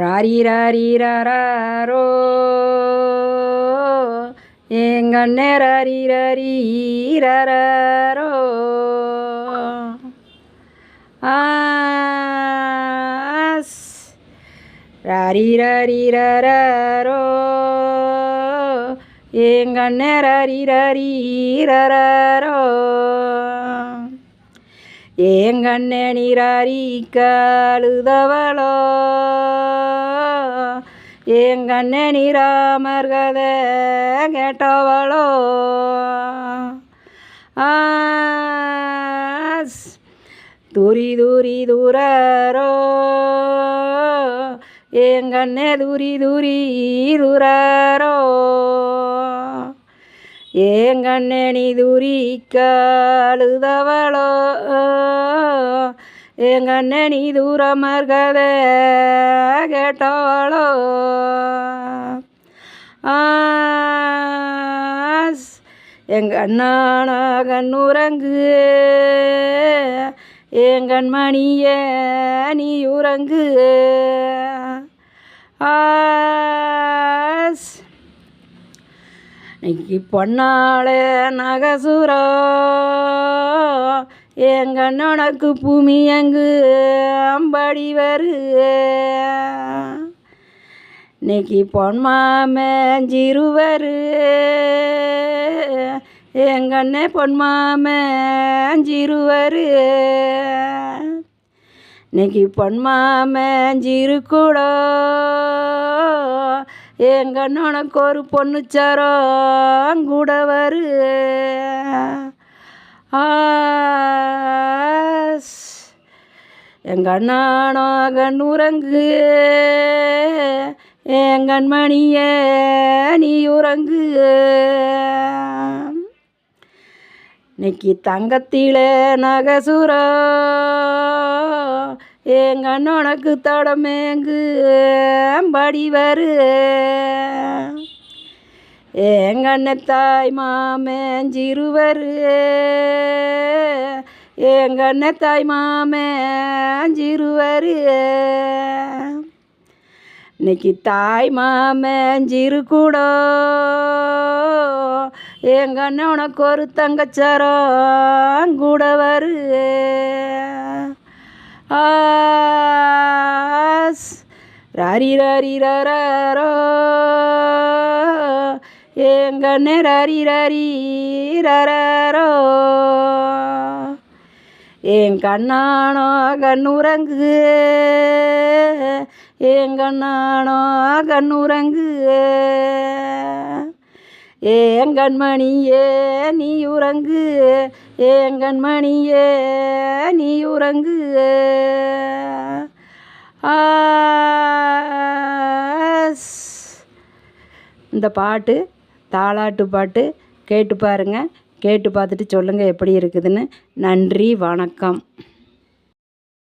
ராரி ராரி ராரோ எங்கண்ணே ராரி ராரி ராரோ ஆஸ் ராரி ராரி ராரோ எங்கண்ணே ராரி ராரி ராரோ ஏங்கண்ணே நீராரி கழுதவளோ ஏங்கண்ணே நீராமர் கதை கேட்டவளோ? தூரி தூரி தூரரோ? எங்கண்ணே தூரி தூரி தூரரோ? ஏங்கண்ணே நீ தூரி கழுதவளோ எங்கண்ணே நீ தூரமர் கதை கேட்டவளோ ஆஸ் எங்க அண்ணான கண்ணுறங்கு நீ உறங்கு. ஆஸ் இன்னைக்கு பொன்னாளே நகசுரோ. எங்கண்ணனுக்கு பூமி அங்கு அம்படி வரு. இன்னைக்கு பொன்மாமஞ்சிருவரு எங்கண்ணே பொன்மாமஞ்சிருவரு இன்னைக்கு பொன்மாமஞ்சிரு கூட. எங்கண்ணனுக்கு ஒரு பொண்ணுச்சாரோ கூட வரு. எங்கள் அண்ணானோ கண்ணுறங்கு எங்கண்மணியே நீ உறங்கு. இன்னைக்கு தங்கத்திலே நகசுரா எங்கண்ணனுக்கு தடமேங்கு படி வரு. எங்கண்ணத்தாய் அண்ணன் எங்கண்ணத்தாய் மாமேஞ்சிருவரு இன்னைக்கு தாய் மாமேஞ்சிரு கூட. எங்க அண்ணன் உனக்கு ஒரு தங்கச்சாரம் கூட வரு ஆஸ். ராரி ராரி ராரோ எங்கண்ணே ரரி ரரி ரரோ என் கண்ணானோ கண்ணுரங்கு என் கண்ணானோ கண்ணுரங்கு ஏன் கண்மணியே நீ உறங்கு. ஏன் கண்மணியே நீ உறங்கு. ஆஸ் இந்த பாட்டு தாலாட்டு பாட்டு கேட்டு பாருங்கள் கேட்டு பார்த்துட்டு சொல்லுங்கள் எப்படி இருக்குதுன்னு. நன்றி வணக்கம்.